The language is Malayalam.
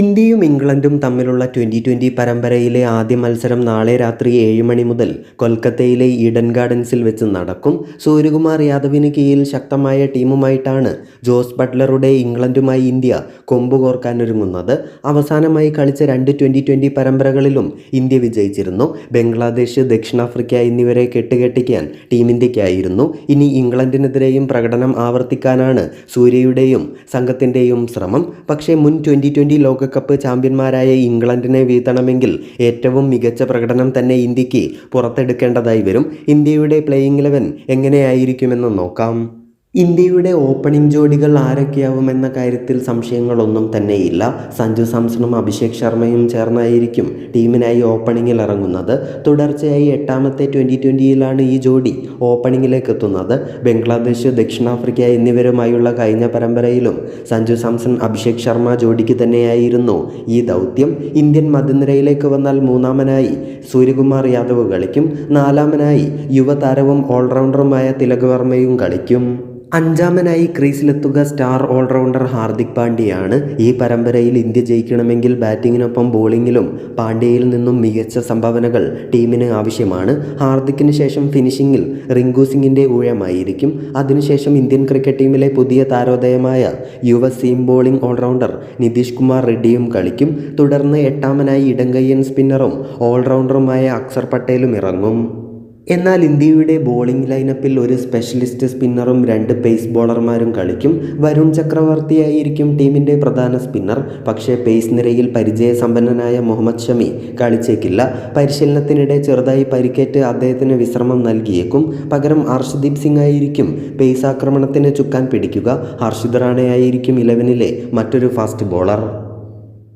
ഇന്ത്യയും ഇംഗ്ലണ്ടും തമ്മിലുള്ള ട്വന്റി ട്വന്റി പരമ്പരയിലെ ആദ്യ മത്സരം നാളെ രാത്രി ഏഴ് മണി മുതൽ കൊൽക്കത്തയിലെ ഈഡൻ ഗാർഡൻസിൽ വെച്ച് നടക്കും. സൂര്യകുമാർ യാദവിന് കീഴിൽ ശക്തമായ ടീമുമായിട്ടാണ് ജോസ് ബട്ട്ലറുടെ ഇംഗ്ലണ്ടുമായി ഇന്ത്യ കൊമ്പുകോർക്കാനൊരുങ്ങുന്നത്. അവസാനമായി കളിച്ച രണ്ട് ട്വന്റി ട്വന്റി പരമ്പരകളിലും ഇന്ത്യ വിജയിച്ചിരുന്നു. ബംഗ്ലാദേശ് ദക്ഷിണാഫ്രിക്ക എന്നിവരെ കെട്ടുകെട്ടിക്കാൻ ടീം ഇന്ത്യക്കായിരുന്നു. ഇനി ഇംഗ്ലണ്ടിനെതിരെയും പ്രകടനം ആവർത്തിക്കാനാണ് സൂര്യയുടെയും സംഘത്തിന്റെയും ശ്രമം. പക്ഷേ മുൻ ട്വന്റി ട്വന്റി ലോകകപ്പ് ചാമ്പ്യന്മാരായ ഇംഗ്ലണ്ടിനെ വീഴ്ത്തണമെങ്കിൽ ഏറ്റവും മികച്ച പ്രകടനം തന്നെ ഇന്ത്യയ്ക്ക് പുറത്തെടുക്കേണ്ടതായി വരും. ഇന്ത്യയുടെ പ്ലേയിങ് ഇലവൻ എങ്ങനെയായിരിക്കുമെന്ന് നോക്കാം. ഇന്ത്യയുടെ ഓപ്പണിംഗ് ജോഡികൾ ആരൊക്കെയാവുമെന്ന കാര്യത്തിൽ സംശയങ്ങളൊന്നും തന്നെയില്ല. സഞ്ജു സാംസണും അഭിഷേക് ശർമ്മയും ചേർന്നായിരിക്കും ടീമിനായി ഓപ്പണിങ്ങിൽ ഇറങ്ങുന്നത്. തുടർച്ചയായി എട്ടാമത്തെ ട്വന്റി ട്വന്റിയിലാണ് ഈ ജോഡി ഓപ്പണിങ്ങിലേക്ക് എത്തുന്നത് ബംഗ്ലാദേശ് ദക്ഷിണാഫ്രിക്ക എന്നിവരുമായുള്ള കഴിഞ്ഞ പരമ്പരയിലും സഞ്ജു സാംസൺ അഭിഷേക് ശർമ്മ ജോഡിക്ക് തന്നെയായിരുന്നു ഈ ദൗത്യം. ഇന്ത്യൻ മധ്യനിരയിലേക്ക് വന്നാൽ മൂന്നാമനായി സൂര്യകുമാർ യാദവ് കളിക്കും. നാലാമനായി യുവതാരവും ഓൾറൗണ്ടറുമായ തിലക് വർമ്മയും കളിക്കും. അഞ്ചാമനായി ക്രീസിലെത്തുക സ്റ്റാർ ഓൾറൗണ്ടർ ഹാർദിക് പാണ്ഡ്യയാണ്. ഈ പരമ്പരയിൽ ഇന്ത്യ ജയിക്കണമെങ്കിൽ ബാറ്റിങ്ങിനൊപ്പം ബോളിങ്ങിലും പാണ്ഡ്യയിൽ നിന്നും മികച്ച സംഭാവനകൾ ടീമിന് ആവശ്യമാണ്. ഹാർദിക്കിന് ശേഷം ഫിനിഷിംഗിൽ റിങ്കു സിംഗിന്റെ ഊഴമായിരിക്കും. അതിനുശേഷം ഇന്ത്യൻ ക്രിക്കറ്റ് ടീമിലെ പുതിയ താരോദയമായ യുവ seam bowling allrounder Nitish Kumar റെഡ്ഡിയും കളിക്കും. തുടർന്ന് എട്ടാമനായി ഇടങ്കയ്യൻ സ്പിന്നറും ഓൾറൗണ്ടറുമായ അക്സർ പട്ടേലും ഇറങ്ങും. എന്നാൽ ഇന്ത്യയുടെ ബോളിംഗ് ലൈനപ്പിൽ ഒരു സ്പെഷ്യലിസ്റ്റ് സ്പിന്നറും രണ്ട് പേസ് ബോളർമാരും കളിക്കും. വരുൺ ചക്രവർത്തിയായിരിക്കും ടീമിന്റെ പ്രധാന സ്പിന്നർ പക്ഷേ പേസ് നിരയിൽ പരിചയസമ്പന്നനായ മുഹമ്മദ് ഷമി കളിച്ചേക്കില്ല. പരിശീലനത്തിനിടെ ചെറുതായി പരിക്കേറ്റ് അദ്ദേഹത്തിന് വിശ്രമം നൽകിയേക്കും. പകരം ഹർഷദീപ് സിംഗ് ആയിരിക്കും പേസ് ആക്രമണത്തിന് ചുക്കാൻ പിടിക്കുക. ഹർഷിത് റാണയായിരിക്കും ഇലവനിലെ മറ്റൊരു ഫാസ്റ്റ് ബോളർ